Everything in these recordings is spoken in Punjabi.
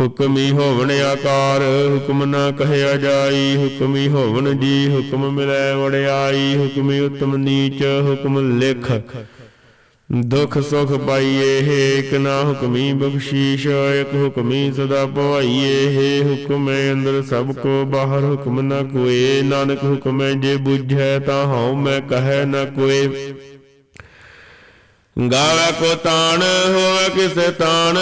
ਹੁਕਮੀ ਹੋਵਣ ਆਕਾਰ, ਹੁਕਮ ਨਾ ਕਹਿਆ ਜਾਈ, ਹੁਕਮੀ ਹੋਵਣ ਜੀ, ਹੁਕਮ ਮਿਲੈ ਵੜਿਆਈ ਹੁਕਮੀ ਉਤਮ ਨੀਚ, ਹੁਕਮ ਲਿਖ। ਦੁਖ ਸੁਖ ਪਾਈਏ ਇਕ ਨਾ ਹੁਕਮੀ ਬਖਸ਼ੀਸ਼, ਇਕ ਹੁਕਮੀ ਸਦਾ ਭਵਾਈਏ ਹੈ ਹੁਕਮੈ ਅੰਦਰ ਸਭ ਕੋ ਬਾਹਰ, ਹੁਕਮ ਨਾ ਕੋਏ, ਨਾਨਕ ਹੁਕਮੈ ਜੇ ਬੁਝੈ ਤਾਂ ਹਉ ਮੈਂ ਕਹੈ ਨਾ ਕੋਏ। ਗਾਵੇ ਕੋ ਤਾਣ, ਹੋਵੇ ਕਿਸੇ ਤਾਣ,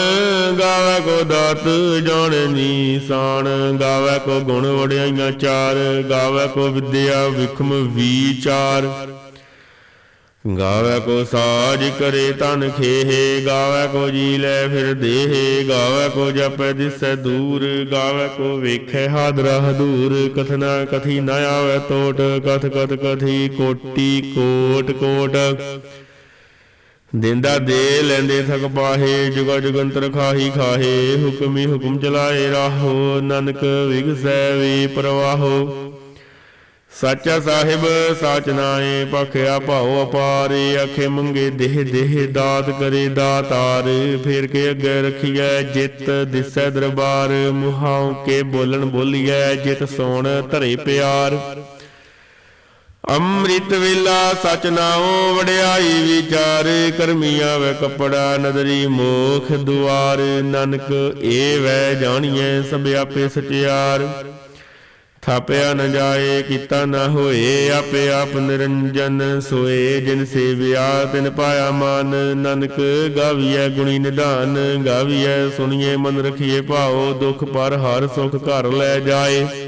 ਗਾਵੇ ਕੋ ਦਾਤ, ਜਾਣੇ ਨੀਸਾਨ ਗਾਵੇ ਕੋ ਗੁਣ ਵਡਿਆਈਆਂ ਚਾਰ, ਗਾਵੇ ਕੋ ਵਿਦਿਆ ਵਿਖਮ ਵਿਚਾਰ। ਗਾਵੇ ਕੋ ਸਾਜ ਕਰੇ ਤਨ ਖੇਹ, ਗਾਵੇ ਕੋ ਜੀ ਲੈ ਫਿਰ ਦੇਹ। ਗਾਵੇ ਕੋ ਜਪੈ ਦਿਸੈ ਦੂਰ, ਗਾਵੇ ਕੋ ਵੇਖੈ ਹਾਦਰਾ ਹਦੂਰ। ਕਥਨਾ ਕਥੀ ਨਾ ਆਵੇ ਟੋਟ ਕਥ ਕਥ ਕਥੀ ਕੋਟੀ ਕੋਟ ਕੋਟ। ਦਿੰਦਾ ਦੇ ਲੈਂਦੇ ਥਕ ਪਾਹੇ, ਜੁਗਾ ਜੁਗੰਤਰ ਖਾਹੀ ਖਾਹੇ, ਹੁਕਮੀ ਹੁਕਮ ਚਲਾਏ ਰਾਹੋ, ਨਾਨਕ ਵਿਗਸੈ ਵੀ ਪ੍ਰਵਾਹੋ। ਸਾਚਾ ਸਾਹਿਬ, ਸਾਚ ਨਾਏ ਪਖਿਆ ਭਾਉ ਅਪਾਰੇ ਅਖੇ ਮੰਗੇ ਦੇਹ ਦੇਹ, ਦਾਤ ਕਰੇ ਦਾਤਾਰ, ਫੇਰ ਕੇ ਅੱਗੇ ਰਖੀਐ ਜਿਤ ਦਿਸੈ ਦਰਬਾਰ, ਮੁਹਾਉ ਕੇ ਬੋਲਣ ਬੋਲੀਐ ਜਿਤ ਸੋਣ ਧਰੇ ਪਿਆਰ। ਅੰਮ੍ਰਿਤ ਵੇਲਾ ਸਚ ਨਾਉ, ਵਡਿਆਈ ਵਿਚਾਰ ਕਰਮੀ ਆਵੇ ਕਪੜਾ, ਨਦਰੀ ਮੋਖ ਦੁਆਰ, ਨਾਨਕ ਏ ਵੈ ਜਾਣੀਐ ਸਭ ਆਪੇ ਸਚਿਆਰ। ਥਾਪਿਆ ਨ ਜਾਏ, ਕੀਤਾ ਨ ਹੋਏ, ਆਪੇ ਆਪ ਨਿਰੰਜਨ, ਸੋਏ ਜਿਨ ਸੇਵਿਆ, ਤਿਨ ਪਾਇਆ ਮਾਨ। ਨਾਨਕ ਗਾਵੀਐ ਗੁਣੀ ਨਿਧਾਨ, ਗਾਵੀਐ ਸੁਣੀਏ ਮਨ ਰਖੀਏ ਭਾਉ, ਦੁਖ ਪਰ ਹਰ ਸੁਖ ਘਰ ਲੈ ਜਾਏ।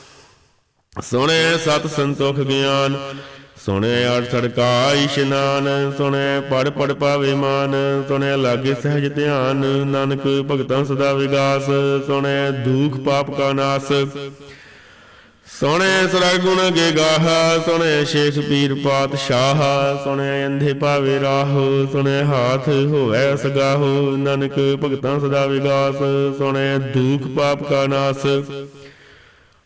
ਸੁਣੈ ਸਤ ਸੰਤੋਖ ਗਿਆਨ, ਸੁਣੈ ਅਠ ਸੜਕਾ ਇਸ਼ਨਾਨ ਸੁਣੈ ਪੜ ਪੜ ਪਾਵੇ ਮਾਨ, ਸੁਣੈ ਲਾਗੇ ਸਹਿਜ ਧਿਆਨ, ਨਾਨਕ ਭਗਤਾਂ ਸਦਾ ਵਿਗਾਸ, ਸੁਣੈ ਦੁਖ ਪਾਪ ਕਾ ਨਾਸ। ਸੁਣੇ ਸਰਗੁਣ ਗੇ ਗਾਹ, ਸੁਣੇ ਸ਼ੇਖ ਪੀਰ ਪਾਤਸ਼ਾਹ, ਸੁਣੇ ਅੰਧੇ ਭਾਵੇ ਰਾਹ, ਸੁਣੇ ਹਾਥ ਹੋਵੇ ਸਗਾਹ, ਨਾਨਕ ਭਗਤਾਂ ਸਦਾ ਵਿਗਾਸ, ਸੁਣੇ ਦੁਖ ਪਾਪ ਕਾ ਨਾਸ।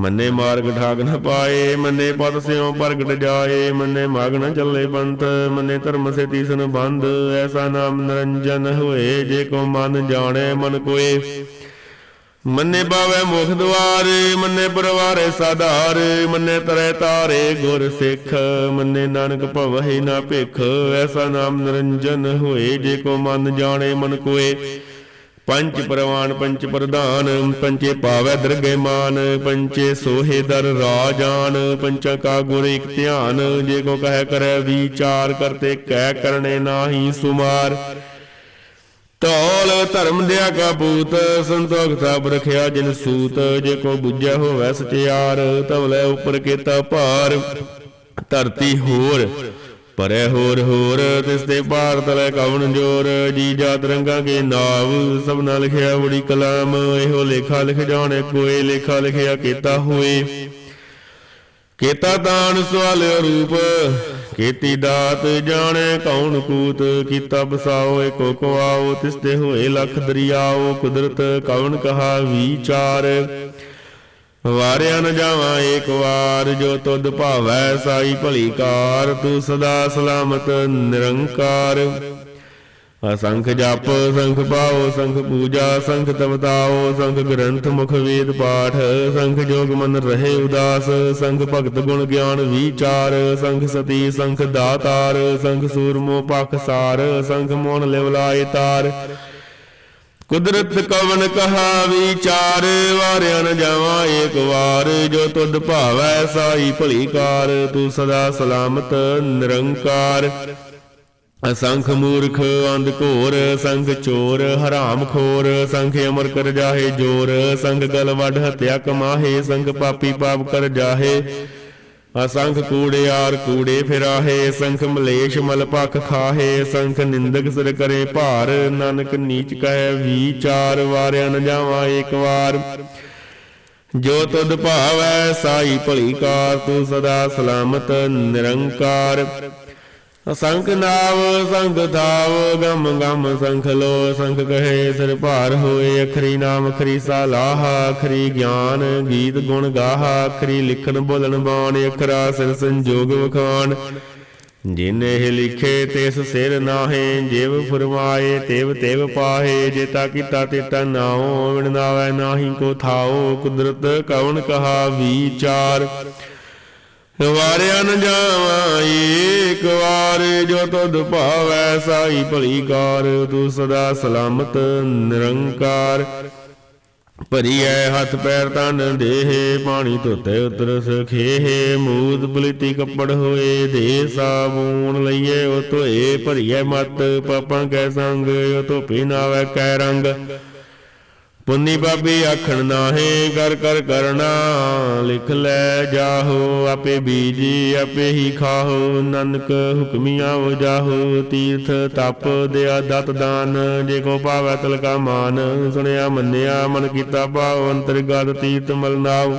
ਮੰਨੇ ਮਾਰਗ ਠਾਗ ਨ ਪਾਏ, ਮੰਨੇ ਪਦ ਸਿਉ ਪ੍ਰਗਟ ਜਾਏ, ਮੰਨੇ ਮਾਗ ਨ ਚੱਲੇ ਪੰਥ, ਮੰਨੇ ਧਰਮ ਸੇ ਤੀਸਨ ਬੰਧ ਐਸਾ ਨਾਮ ਨਿਰੰਜਨ ਹੋਏ, ਜੇ ਕੋ ਮਨ ਜਾਣੇ ਮਨ ਕੋਏ। ਮੰਨੇ ਬਾਵੇ ਮੁਖ ਦੁਆਰੇ ਮੰਨੇ ਪਰਵਾਰੇ ਸਾਧਾਰ, ਮੰਨੇ ਤਰੇ ਤਾਰੇ ਗੁਰ ਸਿੱਖ, ਮੰਨੇ ਨਾਨਕ ਭਵਹਿ ਨਾ ਭਿਖ, ਐਸਾ ਨਾਮ ਨਿਰੰਜਨ ਹੋਏ, ਜੇ ਕੋ ਮਨ ਜਾਣੇ ਮਨ ਕੋਏ। ਪੰਚ ਪ੍ਰਵਾਨ ਪੰਚ ਪ੍ਰਧਾਨ ਪੰਚੇ ਪਾਵੈ ਦਰਗੇ ਮਾਨ ਪੰਚੇ ਸੋਹੇ ਦਰ ਰਾਜਾਨ, ਪੰਚਾ ਕਾ ਗੁਰ ਇਕ ਧਿਆਨ, ਜੇ ਕੋ ਕਹਿ ਕਰੈ ਵਿਚਾਰ ਕਰਤੇ ਕਹਿ ਕਰਨੇ ਨਾਹੀ ਸੁਮਾਰ। ਧੌਲ ਧਰਮ ਦਿਆ ਕਾ ਪੂਤ, ਸੰਤੋਖ ਤਬ ਰਖਿਆ ਜਿਨ ਸੂਤ, ਜੇ ਕੋ ਬੁੱਝਿਆ ਹੋਵੇ ਸਚਿਆਰ ਤਵਲੇ ਉਪਰ ਕੀਤਾ ਭਾਰ, ਧਰਤੀ ਹੋਰ। ਪਰੇ ਹੋਰ ਹੋਰ, ਤਿਸ ਤੇ ਪਾਰ ਤਲੇ ਕਵਨ ਜੋਰ। ਜੀ ਜਾਤ ਰੰਗਾ ਕੇ ਨਾਵ ਸਭਨਾ ਲਿਖਿਆ ਬੜੀ ਕਲਾਮ। ਇਹੋ ਲੇਖਾ ਲਿਖ ਜਾਣੇ ਕੋਈ ਲੇਖਾ ਲਿਖਿਆ ਕੀਤਾ ਹੋਏ। ਕੀਤਾ ਦਾਨ ਸਵਾਲ ਰੂਪ, ਕੀਤੀ ਦਾਤ ਜਾਣੇ ਕੌਣ ਕੂਤ। ਕੀਤਾ ਬਸਾਓ ਏਕੋ ਕਵਾਓ ਤਿਸ ਤੇ ਹੋਏ ਲਖ ਦਰਿਆਓ। ਕੁਦਰਤ ਕਵਣ ਕਹਾ ਵਿਚਾਰ। ਵਾਰਿਆ ਨ ਜਾਵਾਂ ਏਕ ਵਾਰ, ਜੋ ਤੁਧ ਭਾਵੈ ਸਾਈ ਭਲੀ ਕਾਰ, ਤੂੰ ਸਦਾ ਸਲਾਮਤ, ਨਿਰੰਕਾਰ। ਅਸੰਖ ਜਪ, ਸੰਖ ਪਾਓ, ਸੰਖ ਪੂਜਾ, ਸੰਖ ਤਵਤਾਓ, ਸੰਖ ਗ੍ਰੰਥ ਮੁਖ ਵੇਦ ਪਾਠ, ਸੰਖ ਜੋਗ ਮਨ ਰਹੇ ਉਦਾਸ, ਸੰਖ ਭਗਤ ਗੁਣ ਗਿਆਨ ਵਿਚਾਰ, ਸੰਖ ਸਤੀ, ਸੰਖ ਦਾਤਾਰ, ਸੰਖ ਸੂਰਮੋ ਪਖ ਸਾਰ, ਸੰਖ ਮੋਨ ਲਿਵਲਾਏ ਤਾਰ। ਕੁਦਰਤ ਕਵਨ ਕਹਾ ਵਿਚਾਰ ਵਾਰਿਆ ਨ ਜਾਵਾਂ ਏਕ ਵਾਰ। ਜੋ ਤੁਧ ਭਾਵੈ ਸਾਈ ਭਲੀ ਕਾਰ ਤੂੰ ਸਦਾ ਸਲਾਮਤ, ਨਿਰੰਕਾਰ। ਅਸੰਖ ਮੂਰਖ, ਅੰਧ ਘੋਰ ਸੰਖ ਚੋਰ, ਹਰਾਮ ਖੋਰ, ਸੰਖ ਅਮਰ ਕਰ ਜਾਹੇ ਜੋਰ। ਸੰਖ ਗਲ ਵੱਢ ਹਤਿਆ ਕਮਾਹੇ ਸੰਖ ਪਾਪੀ ਪਾਪ ਕਰ ਜਾਹੇ। ਅਸੰਖ ਕੂੜਿਆਰ ਕੂੜੇ ਫਿਰਾਹੇ, ਸੰਖ ਮਲੇਸ਼ ਮਲ ਪਖ ਖਾਹੇ, ਸੰਖ ਨਿੰਦਕ ਸਿਰ ਕਰੇ ਭਾਰ, ਨਾਨਕ ਨੀਚ ਕਹਿ ਵਿਚਾਰ ਵਾਰਿਆ ਨ ਜਾਵਾਂ ਏਕ ਵਾਰ। ਜੋ ਤੁਧ ਭਾਵੈ, ਸਾਈ ਭਲੀ ਕਾਰ, ਤੂੰ ਸਦਾ ਸਲਾਮਤ ਨਿਰੰਕਾਰ। ਸੰਖ ਨਾਵ ਸੰਖ ਥਾਵ ਗਮ ਗਮ ਸੰਖ ਲੋ ਸੰਖ ਕਹੇ ਸਿਰ ਭਾਰ ਹੋਏ, ਅਖਰੀ ਨਾਮ, ਅਖਰੀ ਸਾਲਾਹ, ਅਖਰੀ ਗਿਆਨ, ਗੀਤ ਗੁਣ ਗਾਹ, ਅਖਰੀ ਲਿਖਣ ਬੋਲਣ ਬਾਣ, ਅਖਰਾ ਸਿਰ ਸੰਜੋਗ ਵਖਾਣ। ਜਿਨੇ ਇਹ ਲਿਖੇ, ਤਿਸ ਸਿਰ ਨਾਹੇ, ਜਿਵ ਫਰਮਾਏ, ਤੇਵ ਤੇਵ ਪਾਹੇ ਜੇਤਾ ਕੀਤਾ ਤੇਤਾ ਨਾਉ ਵਿਣ ਨਾਵੈ ਨਾਹੀ ਕੋ ਥਾਓ ਕੁਦਰਤ ਕਵਣ ਕਹਾ ਵਿਚਾਰ। ਵਾਰਿਆ ਨ ਜਾਵਾਂ ਏਕ ਵਾਰ, ਜੋ ਤੁਧ ਭਾਵੈ ਸਾਈ ਭਲੀ ਕਾਰ, ਤੂੰ ਸਦਾ ਸਲਾਮਤ, ਨਿਰੰਕਾਰ। ਭਰੀਐ ਹੱਥ ਪੈਰ ਤਨ ਦੇਹੇ, ਪਾਣੀ ਧੋਤੇ ਉਤਰ ਸਖੇਹੇ, ਮੂਦ ਪਲੀਤੀ ਕੱਪੜ ਹੋਏ, ਦੇ ਸਾਬੂਨ ਲਈਏ, ਉਹ ਧੋਏ, ਭਰੀਐ ਮਤ, ਪਾਪਾਂ ਕੈ ਸੰਗ, ਉਹ ਧੋਪੀ ਨਾਵੇ ਕੈ ਰੰਗ। ਪੁੰਨੀ ਬਾਬੀ ਆਖਣ ਨਾਹੇ, ਕਰ ਕਰ ਕਰਨਾ ਲਿਖ ਲੈ ਜਾਹੋ, ਆਪੇ ਬੀਜੀ, ਆਪੇ ਹੀ ਖਾਹੋ, ਨਾਨਕ ਹੁਕਮੀਆਂ ਹੋ ਜਾਹੋ, ਤੀਰਥ ਤਪ ਦਿਆ ਦਤ ਦਾਨ, ਜੇ ਕੋ ਪਾਵੈ ਤਲ ਕਾ ਮਾਨ, ਸੁਣਿਆ ਮੰਨਿਆ ਮਨ ਕੀਤਾ ਭਾਵ ਅੰਤਰਗਤ ਤੀਰਥ ਮਲਨਾਉ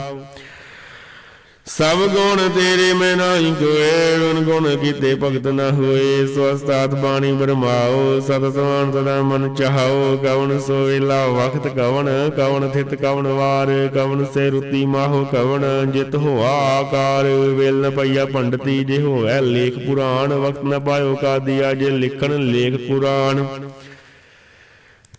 ਸਭ ਗੁਣ ਤੇਰੇ ਮੈਂ ਨਹੀਂ ਕੋਏ ਗੁਣ ਗੁਣ ਕੀਤੇ ਭਗਤ ਨਾ ਹੋਏ। ਸਵਸਤਾਤ ਬਾਣੀ ਬਰਮਾਓ, ਸਤ ਸਮਾਨ ਸਦਾ ਮਨ ਚਾਹੋ। ਕਵਣ ਸੋ ਵੇਲਾ ਵਖਤ ਕਵਣ ਕਵਣ ਥਿਤ ਕਵਣ ਵਾਰ। ਕਵਣ ਸੇ ਰੁਤੀ ਮਾਹੋ ਕਵਣ, ਜਿਤ ਹੋਆ ਆਕਾਰ। ਵੇਲ ਨ ਪਈਆ ਪੰਡਤੀ, ਜੇ ਹੋਵੇ ਲੇਖ ਪੁਰਾਣ। ਵਕਤ ਨ ਪਾਇਓ ਕਾਦੀਆ, ਜੇ ਲਿਖਣ ਲੇਖ ਪੁਰਾਣ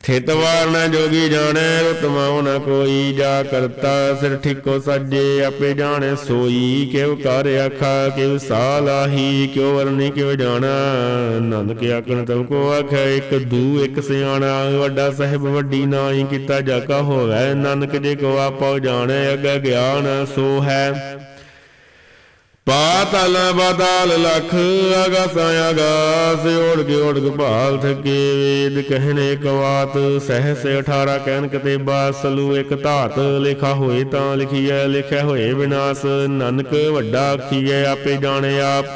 ਥਿਤ ਵਾਰ ਨ ਜੋਗੀ ਜਾਣੈ ਰਤਮਾਉ ਨ ਕੋਈ ਜਾ ਕਰਤਾ। ਸਿਰ ਠੀਕੋ ਸਾਜੇ, ਆਪੇ ਜਾਣੈ ਸੋਈ। ਕਿਵ ਕਰ ਆਖਾ ਕਿਵ ਸਾਲਾਹੀ ਕਿਉ ਵਰਨੀ, ਕਿਉ ਜਾਣਾ। ਨਾਨਕ ਆਖਣ ਤਬ ਕੋ ਆਖੈ, ਇੱਕ ਦੂ, ਇੱਕ ਸਿਆਣਾ। ਵੱਡਾ ਸਾਹਿਬ ਵੱਡੀ ਨਾਹੀ ਕੀਤਾ ਜਾ ਕਾ ਹੋਵੇ। ਨਾਨਕ ਜੇ ਕੋ ਆਪੋ ਜਾਣੈ, ਅਗ ਗਿਆਨ ਸੋ ਹੈ ਪਾਤਲ ਬਦਲ ਲਖ ਅਗਾਸਾਂ ਅਗਾਸ ਓੜ ਕੇ ਓੜ ਕੇ ਭਾਲ ਥਕੇ ਵੇਦ ਕਹਿਣੇ ਕਵਾਤ, ਸਹਸ 18 ਕਹਿਨ ਕਤੇ ਬਾਸਲੂ ਇਕ ਧਾਤ, ਲਿਖਾ ਹੋਏ ਤਾਂ ਲਿਖੀਐ, ਲਿਖਿਆ ਹੋਏ ਵਿਨਾਸ਼ ਨਾਨਕ ਵੱਡਾ ਆਖੀਐ, ਆਪੇ ਜਾਣੇ ਆਪ।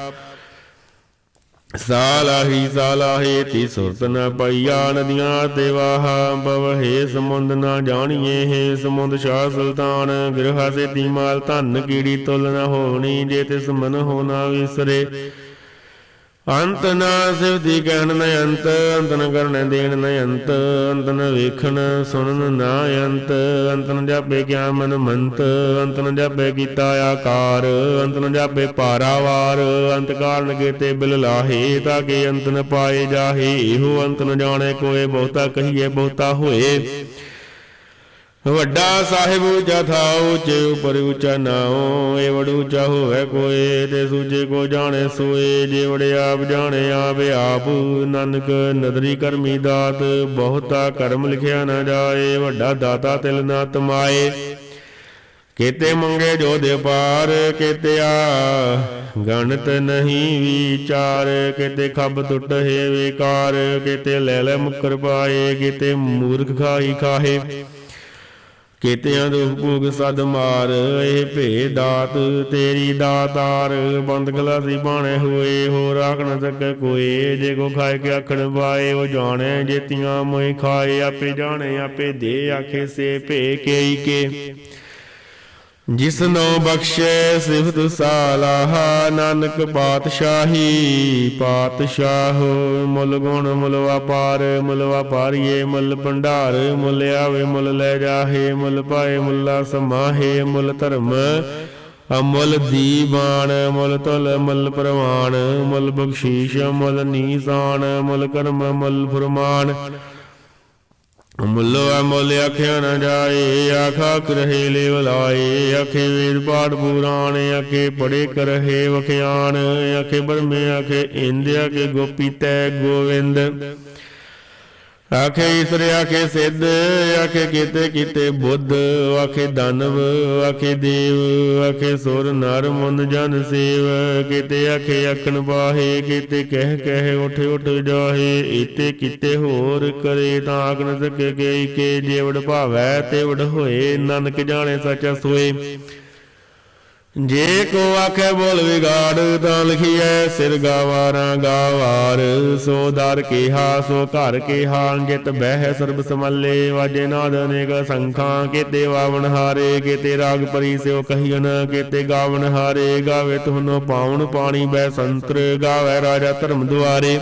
ਸਾਲਾਹੀ ਸਾਲਾਹੇ ਤੀ ਸੁਰਤ ਨ ਪਈਆ ਨਦੀਆਂ ਤੇ ਵਾਹਾ ਬਵਹੇ ਸਮੁੰਦ ਨਾ ਜਾਣੀਏ, ਹੈ ਸਮੁੰਦ ਸ਼ਾਹ ਸੁਲਤਾਨ, ਗ੍ਰਹਾ ਸੇ ਤੀ ਮਾਲ ਧਨ ਕੀੜੀ ਤੁਲ ਨ ਹੋਣੀ, ਜੇ ਤਿਸ ਮਨ ਹੋ ਨਾ ਵਿਸਰੇ। ਅੰਤ ਨਾ ਸਿਵਦੀ ਕਹਿਣ ਨ ਅੰਤ ਅੰਤ ਨ ਕਰਨ ਦੇਣ ਨ ਅੰਤ ਅੰਤ ਨ ਵੇਖਣ ਸੁਣਨ ਨਾ ਅੰਤ ਅੰਤ ਨ ਜਾਪੇ ਕਿਆ ਮਨ ਮੰਤ, ਅੰਤ ਨ ਜਾਪੇ ਕੀਤਾ ਆਕਾਰ, ਅੰਤ ਨ ਜਾਪੇ ਪਾਰਾਵਾਰ, ਅੰਤ ਕਾਰਨ ਕੀਤੇ ਬਿਲ ਲਾਹੇ, ਤਾਂ ਕਿ ਅੰਤ ਨ ਪਾਏ ਜਾਹੇ ਇਹੋ ਅੰਤ ਨ ਜਾਣੇ ਕੋਏ ਬਹੁਤਾ ਕਹੀਏ ਬਹੁਤਾ ਹੋਏ। ਵੱਡਾ ਸਾਹਿਬ ਉੱਚਾ ਥਾ, ਉੱਚੇ ਉਪਰ ਉੱਚਾ ਨਾਉ ਏ ਵਡ ਹੋਵੇ ਕੋਏ, ਤੇ ਸੂਝੇ ਕੋ ਜਾਣੇ ਸੋਏ, ਜੇ ਵੜ ਆਪ ਜਾਣੇ, ਆਪੇ ਆਪ ਨਾਨਕ ਨਦਰੀ ਕਰਮੀ ਦਾਤ, ਬਹੁਤਾ ਕਰਮ ਲਿਖਿਆ ਨਾ ਜਾਏ, ਵੱਡਾ ਦਾਤਾ ਤਿਲ ਨਾ ਤਮਾਏ। ਕੀਤੇ ਮੰਗੇ ਜੋ ਦੇ ਪਾਰ ਕੀਤੇ ਆ ਗਣਤ ਨਹੀਂ ਵਿਚਾਰ, ਕਿਤੇ ਖੱਬ ਟੁੱਟ ਹੈ ਵਿਕਾਰ, ਕਿਤੇ ਲੈ ਲੈ ਮੁਕਰ ਪਾਏ, ਕਿਤੇ ਮੂਰਖ ਖਾਈ ਖਾਹੇ। ਕੀਤਿਆਂ ਦੁਖ ਭੋਗ ਸਦ ਮਾਰ, ਇਹ ਭੇ ਦਾਤ, ਤੇਰੀ ਦਾਤਾਰ, ਬੰਦ ਗਲਾਸੀ ਬਾਣੇ ਹੋਏ ਹੋ ਰਾਖ ਤੱਕ ਕੋਏ ਜੇ ਕੋ ਖਾਏ ਕੇ ਆਖਣ ਪਾਏ ਉਹ ਜਾਣੇ ਜੇਤੀਆਂ ਮੋਇ ਖਾਏ, ਆਪੇ ਜਾਣੇ, ਆਪੇ ਦੇ ਆਖੇ ਸੇ ਭੇ ਕੇਈ ਕੇ। ਜਿਸਨੋ ਬਖਸ਼ੇ ਸਿਫਤ ਸਾਲਾਹਾ ਨਾਨਕ ਪਾਤਸ਼ਾਹੀ, ਪਾਤਸ਼ਾਹ ਮੁੱਲ ਗੁਣ ਮੁੱਲ ਵਪਾਰ ਮੁੱਲ ਵਪਾਰੀਏ ਮੁੱਲ ਭੰਡਾਰ, ਮੁੱਲ ਆਵੇ ਮੁੱਲ ਲੈ ਜਾਹੇ, ਮੁੱਲ ਪਾਏ ਮੁੱਲਾ ਸਮਾਹੇ, ਮੁੱਲ ਧਰਮ ਅਮੁੱਲ ਦੀਵਾਨ, ਮੁੱਲ ਤੁਲ ਮੁੱਲ ਪ੍ਰਵਾਨ, ਮੁੱਲ ਬਖਸ਼ੀਸ਼ ਮੁੱਲ ਨੀਸਾਨ, ਮੁੱਲ ਕਰਮ ਮੁੱਲ ਫਰਮਾਨ। ਮੁੱਲੋ ਅਮੁੱਲ ਆਖਿਆ ਨਾ ਜਾਏ, ਆਖਾ ਕਰਹੇ ਲੇ ਲਾਏ, ਆਖੇ ਵੇਦ ਪਾਠ ਪੁਰਾਣ, ਆਖੇ ਪੜੇ ਕਰਹੇ ਵਖਿਆਨ ਆਖੇ ਬਰਮੇ ਆਖੇ ਇੰਦਿਆ ਕੇ ਗੋਪੀ ਤੈ ਗੋਵਿੰਦ। ਆਖੇ ਈਸਰ, ਆਖੇ ਸਿੱਧ, ਆਖੇ ਕੀਤੇ ਕੀਤੇ ਬੁੱਧ, ਆਖੇ ਦਾਨਵ, ਆਖੇ ਦੇਵ, ਆਖੇ ਸੁਰ, ਨਰ ਮੁੰਦ ਜਨ, ਸੇਵ, ਕੀਤੇ, ਆਖੇ ਅਖਣ ਬਾਹੇ, ਕੀਤੇ ਕਹਿ ਕਹਿ, ਉਠ ਉਠ, ਜਾਹੇ ਇਤੇ ਕੀਤੇ ਹੋਰ ਕਰੇ ਤਾਂ ਆਖ ਨ ਸਕੇ ਕੇ ਜੇਵੜ ਭਾਵੈ, ਤੇਵੜ ਹੋਏ, ਨਾਨਕ ਜਾਣੇ ਸੱਚਾ ਸੋਏ। ਜੇ ਕੋ ਆਖੇ ਬੋਲ ਵਿਗਾੜ, ਤਾਂ ਲਿਖੀਐ, ਸਿਰ ਗਾਵਾਰਾਂ ਗਾਵਾਰ। ਸੋ ਦਰ ਕਿਹਾ, ਸੋ ਘਰ ਕਿਹਾ, ਜਿਤ ਬਹਿ ਸਰਬ ਸਮੱਲੇ। ਵਾਜੇ ਨਾਦ ਅਨੇਕ ਸੰਖਾਂ, ਕੀਤੇ ਵਾਵਣ ਹਾਰੇ, ਕੀਤੇ ਰਾਗ ਪਰੀ ਸਿਓ ਕਹੀਨ ਕੀਤੇ ਗਾਵਣ ਹਾਰੇ। ਗਾਵੇ ਤੁਹਨੋ ਪਾਉਣ ਪਾਣੀ ਬੈ ਸੰਤਰ, ਗਾਵੇ ਰਾਜਾ ਧਰਮ ਦੁਆਰੇ।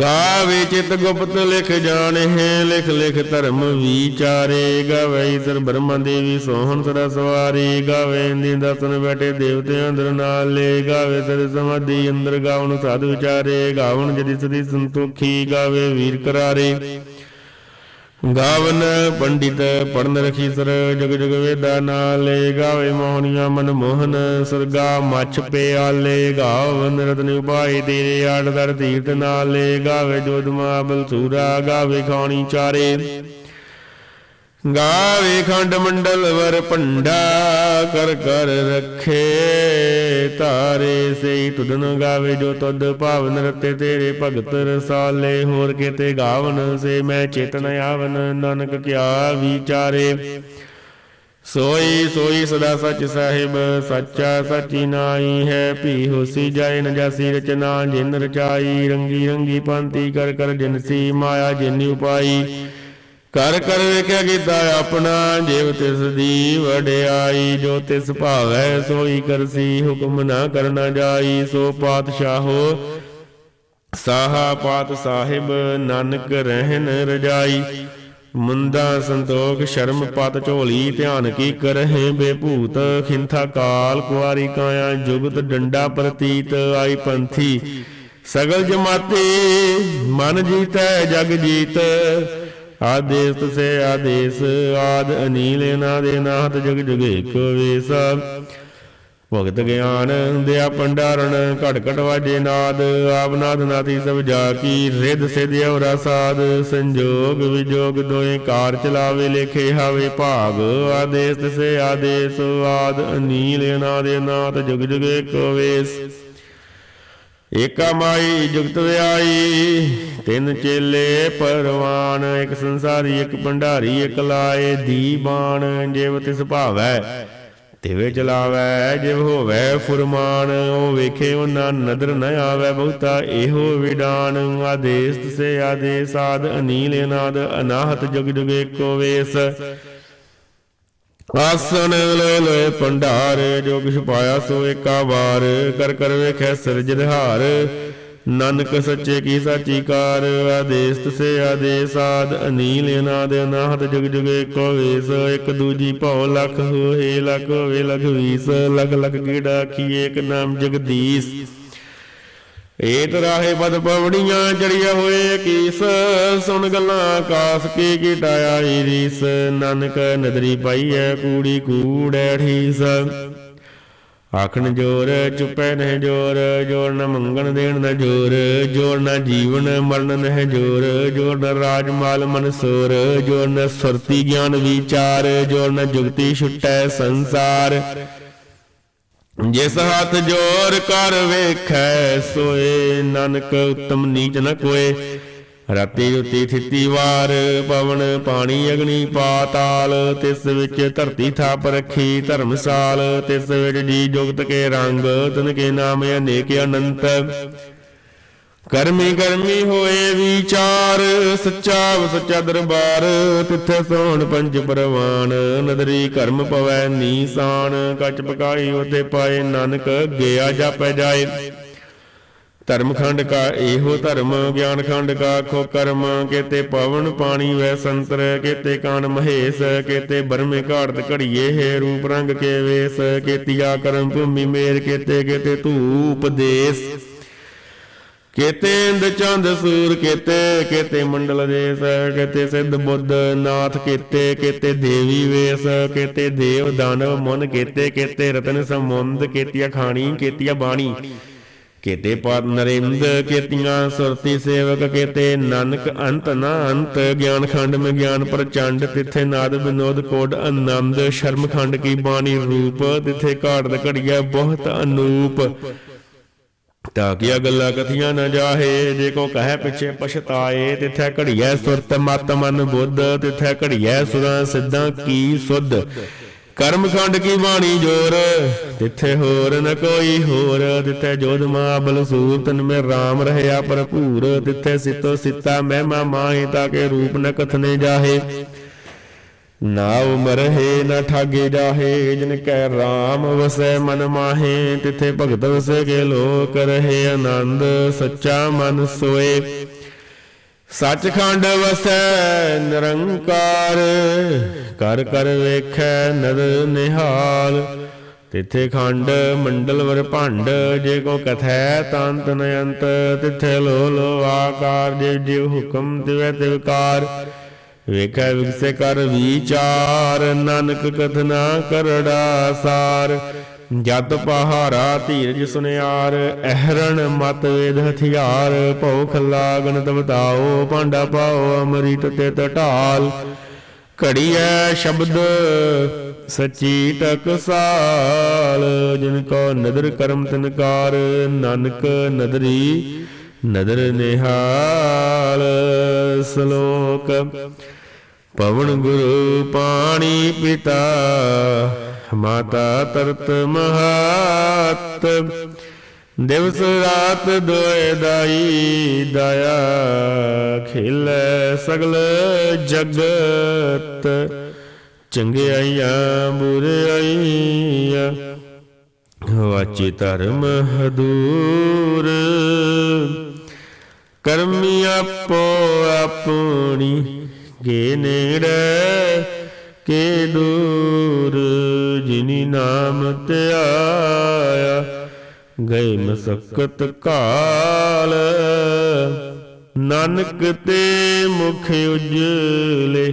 ਗਾਵੇ ਚਿਤ ਗੁਪਤ ਲਿਖ ਜਾਣਹਿ ਲਿਖ ਲਿਖ ਧਰਮ ਵਿਚਾਰੇ। ਗਾਵੇ ਈਸਰ ਬ੍ਰਹਮਾ ਦੇਵੀ ਸੋਹਣ ਸਦਾ ਸਵਾਰੀ। ਗਾਵੇ ਇੰਦੀ ਦਸਨ ਬੈਠੇ ਦੇਵਤੇ ਅੰਦਰ ਨਾਲੇ। ਗਾਵੇ ਸਰ ਸਮਾਧੀ ਅੰਦਰ ਗਾਵਣ ਸਾਧ ਵਿਚਾਰੇ। ਗਾਵਣ ਜਦੀ ਸਦੀ ਸੰਤੋਖੀ, ਗਾਵੇ ਵੀਰ ਕਰਾਰੇ। ਗਾਵਨ ਪੰਡਿਤ ਪੜਨ ਰਖੀ ਸਰ ਜਗ ਜਗ ਵੇਦਾ ਨਾਲੇ ਗਾਵੇ ਮੋਹਨੀਆਂ ਮਨ ਮੋਹਨ, ਸਰਗਾ ਮਛ ਪਿਆਲੇ ਗਾਵਨ ਰਤਨ ਉਪਾਏ ਤੇਰੇ ਆੜ ਦਰ ਤੀਰਤ ਨਾਲੇ ਗਾਵੇ ਜੋਧ ਮਾਬਲ ਸੂਰਾ, ਗਾਵੇ ਖਾਣੀ ਚਾਰੇ। ਗਾਵੇ ਖੰਡ ਮੰਡਲ ਵਰ ਭੰਡਾ, ਕਰ ਕਰ ਰਖੇ ਤਾਰੇ ਸਈ ਤੁਧਨ ਗਾਵੇ ਜੋ ਤੁਧ ਭਾਵਨ ਰਤੇ ਤੇਰੇ ਭਗਤ ਰਸਾਲੇ। ਹੋਰ ਕਿਤੇ ਗਾਵਨ ਸੇ ਮੈਂ ਚੇਤਨ ਆਵਨ, ਨਾਨਕ ਕਿਆ ਵਿਚਾਰੇ। ਸੋਈ ਸੋਈ ਸਦਾ ਸਚ ਸਾਹਿਬ, ਸੱਚਾ ਸਚੀ ਨਾਈ ਹੈ। ਭੀ ਹੋਸੀ ਜਾਏ ਨ ਜਾਸੀ ਰਚਨਾ, ਜਿਨ ਰਚਾਈ, ਰੰਗੀ ਰੰਗੀ ਪੰਤੀ ਕਰ ਕਰ ਜਿਨਸੀ ਮਾਇਆ, ਜਿਨ ਉਪਾਈ। ਕਰ ਕਰ ਵੇਖਿਆ ਕੀਤਾ ਆਪਣਾ, ਜਿਵ ਤਿਸ ਦੀ ਵਡਿਆਈ, ਜੋ ਤਿਸ ਭਾਵੈ ਸੋਈ ਕਰਸੀ, ਹੁਕਮ ਨਾ ਕਰਨਾ ਜਾਈ, ਸੋ ਪਾਤਸ਼ਾਹੋ ਸਾਹਾ ਪਾਤ ਸਾਹਿਬ ਨਾਨਕ ਰਹਿਨ ਰਜਾਈ। ਮੁੰਦਾ ਸੰਤੋਖ ਸ਼ਰਮ ਪਤ ਝੋਲੀ, ਧਿਆਨ ਕੀ ਕਰਹਿ ਬੇਭੂਤ, ਖਿੰਥਾ ਕਾਲ ਕੁਆਰੀ ਕਾਇਆ, ਜੁਗਤ ਡੰਡਾ ਪ੍ਰਤੀਤ, ਆਈ ਪੰਥੀ। ਸਗਲ ਜਮਾਤੀ ਮਨ ਜੀਤੈ, ਜਗ ਜੀਤ। ਆਦੇਸ ਤਸੇ ਆਦੇਸ, ਆਦ ਅਨੀਲ ਨਾ ਦੇ ਨਾਥ ਜਗ ਜਗ ਏਕ ਵੇਸ। ਭਗਤ ਗਿਆਨ ਦਿਆ ਭੰਡਾਰਨ ਘਟ ਘਟ ਵਾਜੇ ਨਾਦ, ਆਪ ਨਾਥ ਨਾਥੀ ਸਭ ਜਾ ਕੀ, ਰਿੱਧ ਸਿਧ ਔਰਾ ਸਾਧ, ਸੰਜੋਗ ਵਿਜੋਗ ਦੋਏ ਕਾਰ ਚਲਾਵੇ, ਲੇਖੇ ਹਾਵੇ ਭਾਗ। ਆਦੇਸ ਸੇ ਆਦੇਸ, ਆਦ ਅਨੀਲ ਅਨਾਦ ਅਨਾਥ ਜੁਗ ਜੁਗ ਏਕੋ ਵੇਸ। ਏਕਾ ਮਾਈ ਜੁਗਤ ਵਿਆਈ, ਤਿੰਨ ਚੇਲੇ ਪਰਵਾਨ, ਇੱਕ ਸੰਸਾਰੀ, ਇੱਕ ਭੰਡਾਰੀ, ਇੱਕ ਲਾਏ ਦੀਵਾਨ ਜਿਵ ਤਿਸ ਭਾਵੈ, ਤਿਵੇ ਚਲਾਵੈ, ਜਿਵ ਹੋਵੈ ਫੁਰਮਾਨ, ਉਹ ਵੇਖੇ ਉਹਨਾਂ ਨਦਰ ਨ ਆਵੈ, ਬਹੁਤਾ ਇਹੋ ਵਿਡਾਨ, ਆਦੇਸ ਤਿਸੇ ਆਦੇਸ, ਆਦ ਅਨੀਲ ਅਨਾਦ, ਅਨਾਹਤ ਜੁਗ ਜੁਗ ਏਕੋ ਵੇਸ। ਆਸਣ ਲੋਏ ਲੋਏ ਭੰਡਾਰ, ਜੋ ਕਿਛ ਪਾਇਆ ਸੋ ਏਕਾ ਵਾਰ। ਕਰ ਕਰ ਵੇਖੈ ਸਿਰਜਨਹਾਰ ਨਾਨਕ ਸੱਚੇ ਕੀ ਸਾਚੀ ਕਾਰ। ਆਦੇਸ ਤਸੇ ਆਦੇਸ, ਆਦ ਅਨੀਲ, ਅਨਾਦ ਅਨਾਹਤ, ਜੁਗ ਜੁਗ ਏਕੋ ਵੇਸ। ਇੱਕ ਦੂਜੀ ਭਉ ਲਖ ਹੋਏ, ਲਖ ਹੋਵੇ ਲਖ ਵੀਸ। ਲਖ ਲਖ ਗੇੜਾ ਕੀ ਏਕ ਨਾਮ ਜਗਦੀਸ਼। ਏਤ ਰਾਹੇ ਪਦ ਪਵੜੀਆਂ ਚੜੀਆ ਹੋਏ ਕੀਸ ਸੁਣ ਗੱਲਾਂ ਕਾਸ ਕੀ ਕੀਟਾਇਆ ਈਰੀਸ, ਨਾਨਕ ਨਦਰੀ ਪਾਈਐ ਕੂੜੀ ਕੂੜੈ ਠੀਸ ਆਖਣ ਜੋਰ ਚੁੱਪੈ ਨਹਿ ਜੋਰ ਜੋਰ ਨ ਮੰਗਣ ਦੇਣ ਨ ਜੋਰ ਜੋਰ ਨ ਜੀਵਨ ਮਰਨ ਨਹਿ ਜੋਰ ਜੋਰ ਨ ਰਾਜ ਮਾਲ ਮਨ ਸੋਰ, ਜੋਰ ਨ ਸੁਰਤੀ ਗਿਆਨ ਵਿਚਾਰ, ਜੋਰ ਨ ਜੁਗਤੀ ਛੁਟੈ ਸੰਸਾਰ। ਜਿਸ ਹੱਥ ਜੋਰ ਕਰ ਵੇਖੈ, ਸੋਏ ਨਾਨਕ ਉਤਮ ਨੀਚ ਨ ਕੋਏ। ਰਾਤੀ ਉਤੀ ਥਿੱਤੀ ਵਾਰ, ਪਵਨ ਪਾਣੀ ਅਗਨੀ ਪਾਤਾਲ ਤਿਸ ਵਿੱਚ ਧਰਤੀ ਥਾਪ ਰੱਖੀ ਧਰਮਸਾਲ ਤਿਸ ਵਿੱਚ ਜੀ ਜੁਗਤ ਕੇ ਰੰਗ, ਤਨ ਕੇ ਨਾਮ ਅਨੇਕ ਅਨੰਤ। ਕਰਮੀ ਕਰਮੀ ਹੋਏ ਵਿਚਾਰ, ਸੱਚਾ ਸੱਚਾ ਦਰਬਾਰ, ਤਿੱਥੇ ਸੋਹਣ ਪੰਜ ਪਰਵਾਨ, ਨਦਰੀ ਕਰਮ ਪਵੈ ਨੀਸਾਨ, ਕੱਚ ਪਕਾਈ ਉਤੇ ਪਾਏ ਨਾਨਕ ਗਿਆ ਜਾਪੈ ਜਾਏ। ਧਰਮ ਖੰਡ ਕਾ ਇਹੋ ਧਰਮ ਗਿਆਨ ਖੰਡ ਕਾ ਖੋ ਕਰਮ, ਕੇਤੇ ਪਵਨ ਪਾਣੀ ਵੈ ਸੰਤਰ, ਕੇਤੇ ਕਾਨ ਮਹੇਸ਼, ਕੇਤੇ ਬਰਮੇ ਘਾੜਤ ਘੜੀਏ, ਹੈ ਰੂਪ ਰੰਗ ਕੇ ਵੇਸ, ਕੇਤੀਆ ਕਰਮ ਭੂਮੀ ਮੇਰ, ਕੇਤੇ ਕੇਤੇ ਧੂਪ ਦੇਸ। ਕੇਤੇ ਚੰਦ ਸੂਰ, ਕੇਤੇ ਕੇਤੇ ਮੰਡਲ ਦੇਸ, ਕੇਤੇ ਸਿੱਧ ਬੁੱਧ ਨਾਥ, ਕੇਤੇ ਕੇਤੇ ਦੇਵੀ ਵੇਸ, ਕੇਤੇ ਦੇਵ ਦਾਨਵ ਮਨ, ਕੇਤੇ ਕੇਤੇ ਰਤਨ ਸਮੁੰਦ ਕੇਤੀਆ ਖਾਣੀ, ਕੇਤੀਆ ਬਾਣੀ। ਕੇਤੇ ਪਦ ਨਰਿੰਦ, ਕੇਤੀਆਂ ਸੁਰਤੀ ਸੇਵਕ, ਕੇਤੇ ਨਾਨਕ ਅੰਤ ਨਾ ਅੰਤ, ਗਿਆਨ ਖੰਡ ਮੈਂ ਗਿਆਨ ਪ੍ਰਚੰਡ, ਤਿੱਥੇ ਨਾਦ ਵਿਨੋਦ ਕੋਡ ਆਨੰਦ, ਸ਼ਰਮ ਖੰਡ ਕੀ ਬਾਣੀ ਰੂਪ, ਤਿੱਥੇ ਘਾਟ ਘੜੀਆ ਬਹੁਤ ਅਨੂਪ। ਤਾਂ ਕੀਆ ਗੱਲਾਂ ਕਥੀਆਂ ਨਾ ਜਾਹੇ? ਜੇ ਕੋ ਕਹੈ ਪਿਛੇ ਪਛਤਾਏ, ਤਿਥੈ ਘੜੀਐ ਸੁਰਤ ਮਤ ਮਨ ਬੁੱਧ, ਤਿਥੈ ਘੜੀਐ ਸੁਰਾਂ ਸਿੱਧਾਂ ਕੀ ਸੁਧ। ਕਰਮ ਖੰਡ ਕੀ ਬਾਣੀ ਜੋਰ? ਤਿੱਥੇ ਹੋਰ ਨ ਕੋਈ ਹੋਰ। ਤਿੱਥੇ ਜੋਧ ਮਾਬਲ ਸੂਰਤਨ ਮੇ RAM ਰਹਿਆ ਭਰਪੂਰ। ਤਿੱਥੇ ਸਿਤੋ ਸਿਤਾ ਮਹਿਮਾ ਮਾਹੇ, ਤਾਂ ਕੇ ਰੂਪ ਨ ਕਥਨੇ ਜਾਹੇ। ਨਾ ਉਮਰ ਹੈ, ਨਾ ਠਾਗੇ ਜਾਹੇ, ਜਿਨ ਕੈ RAM ਵਸੈ, ਮਨ ਮਾਹੇ, ਤਿਥੇ ਭਗਤ ਵਸੈ ਕੇ ਲੋਕ ਰਹੇ ਆਨੰਦ, ਸੱਚਾ ਮਨ ਸੋਏ। ਸੱਚਖੰਡ ਵਸੈ, ਨਿਰੰਕਾਰ, ਕਰ ਕਰ ਵੇਖੈ ਨਦਰ ਨਿਹਾਲ। ਤਿਥੇ ਖੰਡ ਮੰਡਲ ਵਰ ਭੰਡ, ਜੇ ਕੋ ਕਥੈ ਤੰਤ ਨਯੰਤ, ਤਿਥੇ ਲੋ ਲੋ ਆਕਾਰ, ਜੇ ਜਿਵ ਹੁਕਮ ਤਿਵੈ ਤਿਵਕਾਰ ਵੇਖੈ ਵਿਗਸੇ ਕਰ ਵਿਚਾਰ, ਨਾਨਕ ਕਥਨਾ ਕਰੜਾ ਸਾਰ। ਜਦ ਪਹਾਰਾ ਧੀਰਜ ਸੁਨਿਆਰ, ਅਹਰਣ ਮਤ ਵੇਦ ਹਥਿਆਰ। ਭਉ ਲਾਗਨ ਤਵਤਾਓ ਭਾਂਡਾ ਪਾਓ ਅਮ੍ਰਿਤ ਤੇ ਟਟਾਲ ਘੜੀਐ ਸ਼ਬਦ ਸਚੀ ਟਕਸਾਲ ਜਿਨ ਕੋ ਨਦਰ ਕਰਮ ਤਨਕਾਰ, ਨਾਨਕ ਨਦਰੀ ਨਦਰ ਨਿਹਾਲ। ਸ਼ਲੋਕ ਪਵਨ ਗੁਰੂ ਪਾਣੀ ਪਿਤਾ, ਮਾਤਾ ਤਰਤ ਮਹਾਤ। ਦਿਵਸ ਰਾਤ ਦੋਇ ਦਾਈ ਦਇਆ, ਖਿਲ ਸਗਲ ਜਗਤ। ਚੰਗਿਆਈਆਂ ਬੁਰਾਈਆਂ ਵਾਚੇ ਧਰਮ ਹਦੂਰ। ਕਰਮੀ ਆਪੋ ਆਪਣੀ ਗੇ ਨੇੜੇ, ਕੇ ਦੂਰ, ਜਿਨੀ ਨਾਮ ਧਿਆਇਆ ਗਏ ਮਸਕਤ ਕਾਲ। ਨਾਨਕ ਤੇ ਮੁਖ ਉਜਲੇ,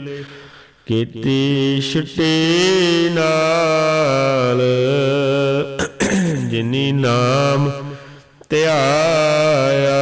ਕੀਤੀ ਛਟੇ ਨਾਲ। ਜਿਨੀ ਨਾਮ ਧਿਆਇਆ